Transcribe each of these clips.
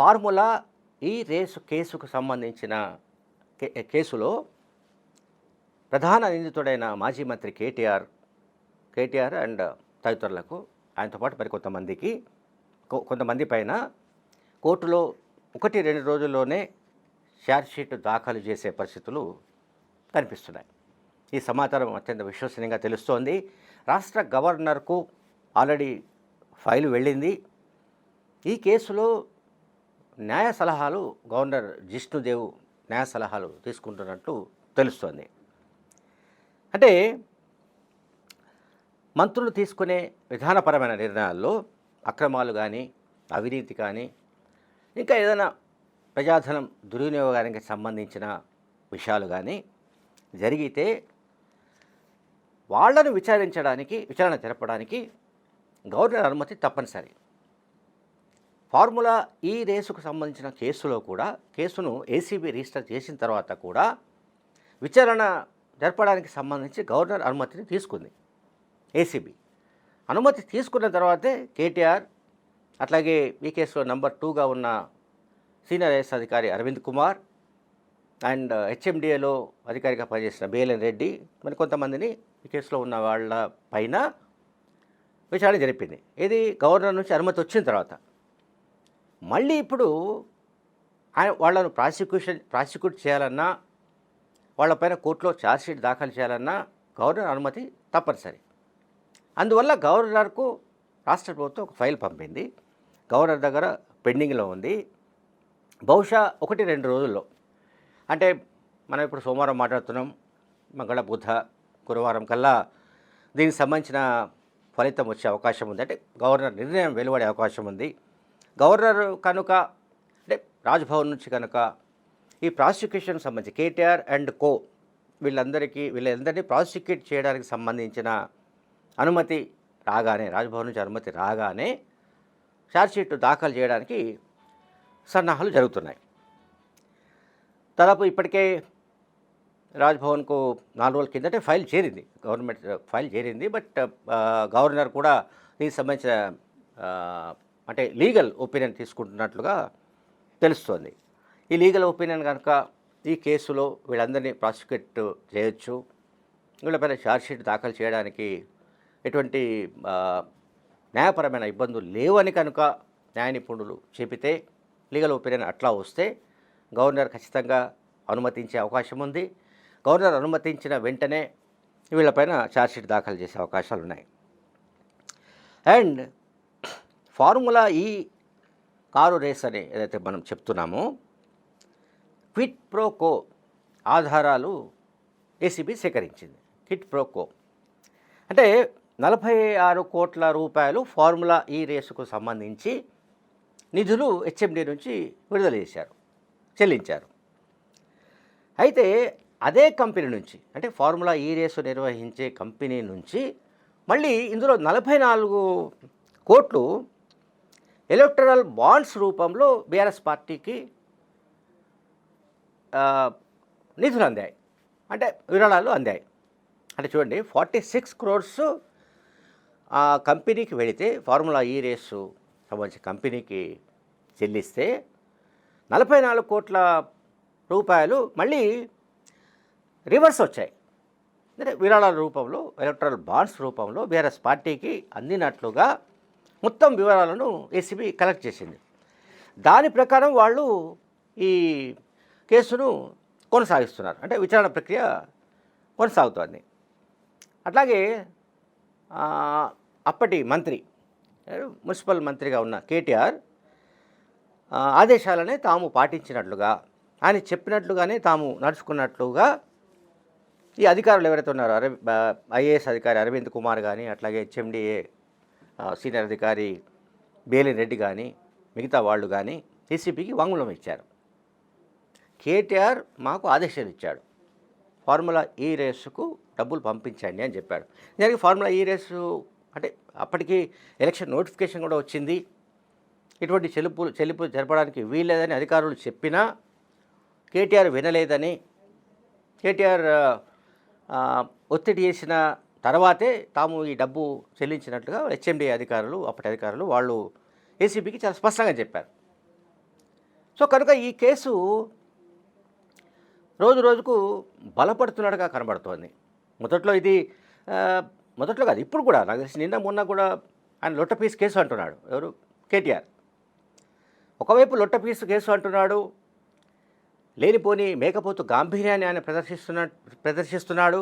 Formula ఈ race కేసుకు సంబంధించిన కేసులో ప్రధాన నిందితుడైన మాజీ మంత్రి కేటీఆర్ కేటీఆర్ అండ్ తదితరులకు ఆయనతో పాటు మరి కొంతమందికి కొంతమంది పైన కోర్టులో ఒకటి రెండు రోజుల్లోనే షీట్ దాఖలు చేసే పరిస్థితులు కనిపిస్తున్నాయి. ఈ సమాచారం అత్యంత విశ్వసనీయంగా తెలుస్తోంది. రాష్ట్ర గవర్నర్కు ఆల్రెడీ ఫైల్ వెళ్ళింది. ఈ కేసులో న్యాయ సలహాలు గవర్నర్ జిష్ణుదేవ్ న్యాయ సలహాలు తీసుకుంటున్నట్టు తెలుస్తోంది. అంటే మంత్రులు తీసుకునే విధానపరమైన నిర్ణయాల్లో అక్రమాలు కానీ అవినీతి కానీ ఇంకా ఏదైనా ప్రజాధనం దుర్వినియోగానికి సంబంధించిన విషయాలు కానీ జరిగితే వాళ్ళను విచారించడానికి విచారణ జరపడానికి గవర్నర్ అనుమతి తప్పనిసరి. ఫార్ములా ఈ రేసుకు సంబంధించిన కేసులో కూడా కేసును ఏసీబీ రిజిస్టర్ చేసిన తర్వాత కూడా విచారణ జరపడానికి సంబంధించి గవర్నర్ అనుమతిని తీసుకుంది. ఏసీబీ అనుమతి తీసుకున్న తర్వాతే కేటీఆర్ అట్లాగే ఈ కేసులో నంబర్ టూగా ఉన్న సీనియర్ ఐఎస్ అధికారి అరవింద్ కుమార్ అండ్ హెచ్ఎండిఏలో అధికారిగా పనిచేసిన బేలన్ రెడ్డి మరి కొంతమందిని ఈ కేసులో ఉన్న వాళ్ళ పైన విచారణ జరిపింది. ఇది గవర్నర్ నుంచి అనుమతి వచ్చిన తర్వాత మళ్ళీ ఇప్పుడు ఆయన వాళ్ళను ప్రాసిక్యూషన్ ప్రాసిక్యూట్ చేయాలన్నా వాళ్ళపైన కోర్టులో ఛార్జ్షీట్ దాఖలు చేయాలన్నా గవర్నర్ అనుమతి తప్పనిసరి. అందువల్ల గవర్నర్కు రాష్ట్ర ప్రభుత్వం ఒక ఫైల్ పంపింది. గవర్నర్ దగ్గర పెండింగ్లో ఉంది. బహుశా ఒకటి రెండు రోజుల్లో. అంటే మనం ఇప్పుడు సోమవారం మాట్లాడుతున్నాం మంగళ బుధ గురువారం కల్లా దీనికి సంబంధించిన ఫలితం వచ్చే అవకాశం ఉంది. అంటే గవర్నర్ నిర్ణయం వెలువడే అవకాశం ఉంది. గవర్నర్ కనుక అంటే రాజ్భవన్ నుంచి కనుక ఈ ప్రాసిక్యూషన్ సంబంధించి కేటీఆర్ అండ్ కో వీళ్ళందరికీ వీళ్ళందరినీ ప్రాసిక్యూట్ చేయడానికి సంబంధించిన అనుమతి రాగానే రాజ్భవన్ నుంచి అనుమతి రాగానే ఛార్జ్షీట్ దాఖలు చేయడానికి సన్నాహాలు జరుగుతున్నాయి. దాదాపు ఇప్పటికే రాజ్భవన్కు నాలుగు రోజుల కిందటే ఫైల్ చేరింది. గవర్నమెంట్ ఫైల్ చేరింది బట్ గవర్నర్ కూడా దీనికి సంబంధించిన అంటే లీగల్ ఒపీనియన్ తీసుకుంటున్నట్లుగా తెలుస్తోంది. ఈ లీగల్ ఒపీనియన్ కనుక ఈ కేసులో వీళ్ళందరినీ ప్రాసిక్యూట్ చేయొచ్చు. వీళ్ళపైన ఛార్జ్షీట్ దాఖలు చేయడానికి ఎటువంటి న్యాయపరమైన ఇబ్బందులు లేవని కనుక న్యాయ నిపుణులు చెబితే లీగల్ ఒపీనియన్ అట్లా వస్తే గవర్నర్ ఖచ్చితంగా అనుమతించే అవకాశం ఉంది. గవర్నర్ అనుమతించిన వెంటనే వీళ్ళపైన ఛార్జ్షీట్ దాఖలు చేసే అవకాశాలు ఉన్నాయి and formula E car race అని ఏదైతే మనం చెప్తున్నామో క్విట్ ప్రోకో ఆధారాలు ఏసీబీ సేకరించింది. క్విట్ ప్రోకో అంటే నలభై ఆరు కోట్ల రూపాయలు ఫార్ములా ఈ రేసుకు సంబంధించి నిధులు హెచ్ఎండి నుంచి విడుదల చేశారు చెల్లించారు. అయితే అదే కంపెనీ నుంచి అంటే ఫార్ములా ఈ రేసు నిర్వహించే కంపెనీ నుంచి మళ్ళీ ఇందులో నలభై నాలుగు కోట్లు ఎలక్టరల్ బాండ్స్ రూపంలో బీఆర్ఎస్ పార్టీకి నిధులు అందాయి. అంటే విరాళాలు అందాయి. అంటే చూడండి ఫార్టీ సిక్స్ క్రోర్స్ ఆ కంపెనీకి వెళితే ఫార్ములా ఈ రేసు సంబంధించిన కంపెనీకి చెల్లిస్తే నలభై నాలుగు కోట్ల రూపాయలు మళ్ళీ రివర్స్ వచ్చాయి. అంటే విరాళాల రూపంలో ఎలక్ట్రల్ బాండ్స్ రూపంలో బీఆర్ఎస్ పార్టీకి అందినట్లుగా మొత్తం వివరాలను ఏసీబీ కలెక్ట్ చేసింది. దాని ప్రకారం వాళ్ళు ఈ కేసును కొనసాగిస్తున్నారు. అంటే విచారణ ప్రక్రియ కొనసాగుతోంది. అట్లాగే అప్పటి మంత్రి మున్సిపల్ మంత్రిగా ఉన్న కేటీఆర్ ఆదేశాలనే తాము పాటించినట్లుగా ఆయన చెప్పినట్లుగానే తాము నడుచుకున్నట్లుగా ఈ అధికారులు ఎవరైతే ఉన్నారో అరవి ఐఏఎస్ అధికారి అరవింద్ కుమార్ కానీ అట్లాగే హెచ్ఎండిఏ సీనియర్ అధికారి బేలి రెడ్డి కానీ మిగతా వాళ్ళు కానీ ఏసీపీకి వాంగ్మూలం ఇచ్చారు. కేటీఆర్ మాకు ఆదేశాలు ఇచ్చాడు. ఫార్ములా ఈ రేసుకు డబ్బులు పంపించండి అని చెప్పాడు. నిజానికి ఫార్ములా ఈ రేసు అంటే అప్పటికి ఎలక్షన్ నోటిఫికేషన్ కూడా వచ్చింది. ఇటువంటి చెల్లింపులు చెల్లింపులు జరపడానికి వీల్లేదని అధికారులు చెప్పినా కేటీఆర్ వినలేదని కేటీఆర్ ఒత్తిడి చేసిన తర్వాతే తాము ఈ డబ్బు చెల్లించినట్లుగా హెచ్ఎండి అధికారులు అప్పటి అధికారులు వాళ్ళు ఏసీబీకి చాలా స్పష్టంగా చెప్పారు. సో కనుక ఈ కేసు రోజు రోజుకు బలపడుతున్నట్టుగా కనబడుతోంది. మొదట్లో ఇది మొదట్లో కాదు ఇప్పుడు కూడా నాకు తెలిసి నిన్న మొన్న కూడా ఆయన లొట్టపీస్ కేసు అంటున్నాడు. ఎవరు? కేటీఆర్. ఒకవైపు లొట్టపీసు కేసు అంటున్నాడు లేనిపోని మేకపోతు గాంభీర్యాన్ని ఆయన ప్రదర్శిస్తున్న ప్రదర్శిస్తున్నాడు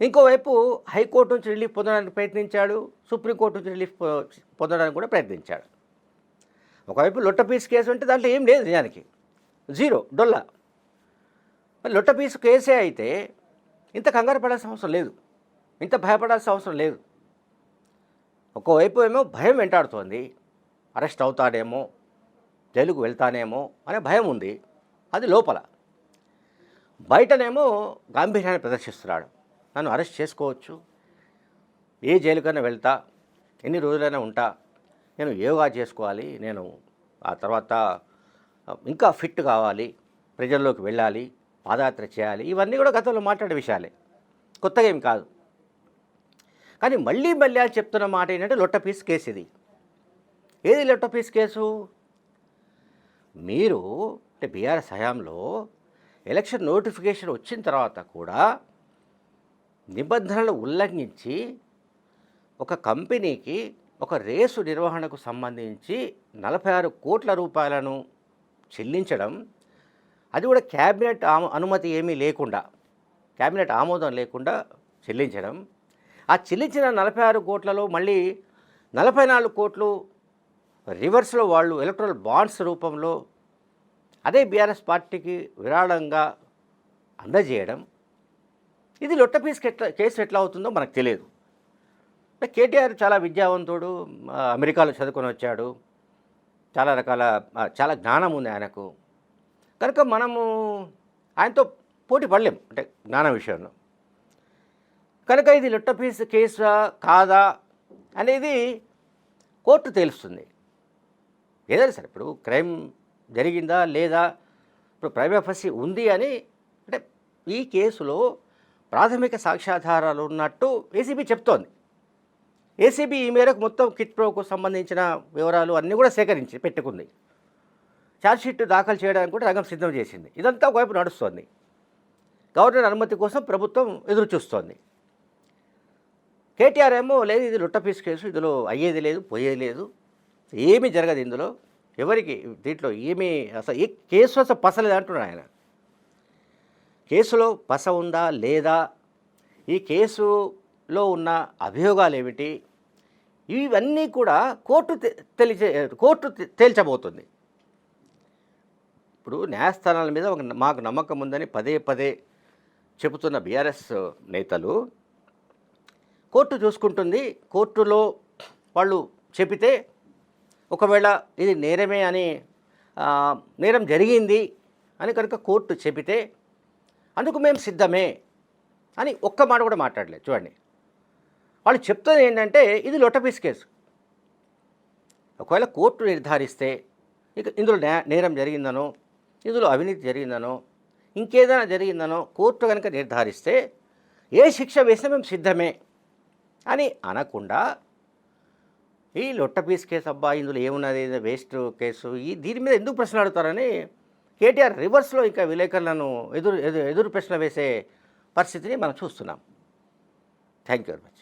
ఇంకోవైపు హైకోర్టు నుంచి రిలీఫ్ పొందడానికి ప్రయత్నించాడు సుప్రీంకోర్టు నుంచి రిలీఫ్ పొందడానికి కూడా ప్రయత్నించాడు. ఒకవైపు లొట్ట పీస్ కేసు అంటే దాంట్లో ఏం లేదు నిజానికి. జీరో డొల్లా. మరి లొట్ట పీసు కేసే అయితే ఇంత కంగారు పడాల్సిన అవసరం లేదు. ఇంత భయపడాల్సిన అవసరం లేదు. ఒక్కోవైపు ఏమో భయం వెంటాడుతోంది. అరెస్ట్ అవుతాడేమో జైలుకు వెళ్తానేమో అనే భయం ఉంది. అది లోపల. బయటనేమో గాంభీర్యాన్ని ప్రదర్శిస్తున్నాడు. నన్ను అరెస్ట్ చేసుకోవచ్చు. ఏ జైలుకైనా వెళ్తా ఎన్ని రోజులైనా ఉంటా నేను యోగా చేసుకోవాలి నేను ఆ తర్వాత ఇంకా ఫిట్ కావాలి ప్రజల్లోకి వెళ్ళాలి పాదయాత్ర చేయాలి ఇవన్నీ కూడా గతంలో మాట్లాడే విషయాలే. కొత్తగా ఏం కాదు. కానీ మళ్ళీ మళ్ళీ అని చెప్తున్న మాట ఏంటంటే లొట్ట పీస్ కేసు ఇది. ఏది లొట్ట పీస్ కేసు? మీరు అంటే బీఆర్ఎస్ హయాంలో ఎలక్షన్ నోటిఫికేషన్ వచ్చిన తర్వాత కూడా నిబంధనలు ఉల్లంఘించి ఒక కంపెనీకి ఒక రేసు నిర్వహణకు సంబంధించి నలభై ఆరు కోట్ల రూపాయలను చెల్లించడం అది కూడా క్యాబినెట్ అనుమతి ఏమీ లేకుండా క్యాబినెట్ ఆమోదం లేకుండా చెల్లించడం. ఆ చెల్లించిన నలభై ఆరు కోట్లలో మళ్ళీ నలభై నాలుగు కోట్లు రివర్స్లో వాళ్ళు ఎలక్ట్రల్ బాండ్స్ రూపంలో అదే బీఆర్ఎస్ పార్టీకి విరాళంగా అందజేయడం. ఇది లొట్ట పీస్ ఎట్లా కేసు ఎట్లా అవుతుందో మనకు తెలియదు. అంటే కేటీఆర్ చాలా విద్యావంతుడు అమెరికాలో చదువుకొని వచ్చాడు. చాలా రకాల చాలా జ్ఞానం ఉంది ఆయనకు. కనుక మనము ఆయనతో పోటీ పడలేం అంటే జ్ఞాన విషయంలో. కనుక ఇది లొట్ట పీస్ కేసా కాదా అనేది కోర్టు తేలుస్తుంది. ఏదైనా సరే ఇప్పుడు క్రైమ్ జరిగిందా లేదా ఇప్పుడు ప్రైవేఫసీ ఉంది అని అంటే ఈ కేసులో ప్రాథమిక సాక్ష్యాధారాలు ఉన్నట్టు ఏసీబీ చెప్తోంది. ఏసీబీ ఈ మేరకు మొత్తం కిట్ ప్రోకు సంబంధించిన వివరాలు అన్నీ కూడా సేకరించి పెట్టుకుంది. ఛార్జ్షీట్ దాఖలు చేయడానికి కూడా రంగం సిద్ధం చేసింది. ఇదంతా ఒకవైపు నడుస్తోంది. గవర్నర్ అనుమతి కోసం ప్రభుత్వం ఎదురు చూస్తోంది కేటీఆర్ ఏమో లేదు ఇది లుట్టపీస్ కేసు ఇందులో అయ్యేది లేదు పోయేది లేదు. ఏమీ జరగదు ఇందులో. ఎవరికి దీంట్లో ఏమీ అసలు ఏ కేసు అసలు పసలేదు అంటున్నాడు ఆయన. కేసులో పస ఉందా లేదా? ఈ కేసులో ఉన్న అభియోగాలు ఏమిటి ఇవన్నీ కూడా కోర్టు తెలిచే కోర్టు తేల్చబోతుంది. ఇప్పుడు న్యాయస్థానాల మీద ఒక మాకు నమ్మకం ఉందని పదే పదే చెబుతున్న బీఆర్ఎస్ నేతలు కోర్టు చూసుకుంటుంది. కోర్టులో వాళ్ళు చెబితే ఒకవేళ ఇది నేరమే అని నేరం జరిగింది అని కనుక కోర్టు చెబితే అందుకు మేము సిద్ధమే అని ఒక్క మాట కూడా మాట్లాడలేదు. చూడండి. వాళ్ళు చెప్తుంది ఏంటంటే ఇది లొటపీస్ కేసు. ఒకవేళ కోర్టు నిర్ధారిస్తే ఇక ఇందులో నే- నేరం జరిగిందనో ఇందులో అవినీతి జరిగిందనో ఇంకేదైనా జరిగిందనో కోర్టు కనుక నిర్ధారిస్తే ఏ శిక్ష వేసినా మేము సిద్ధమే అని అనకుండా ఈ లొట్ట పీస్ కేసు అబ్బా ఇందులో ఏమున్నది వేస్ట్ కేసు ఈ దీని మీద ఎందుకు ప్రశ్న అడుగుతారని కేటీఆర్ రివర్స్లో ఇక విలేకరులను ఎదురు ఎదురు ఎదురు ప్రశ్న వేసే పరిస్థితిని మనం చూస్తున్నాం. Thank you very much.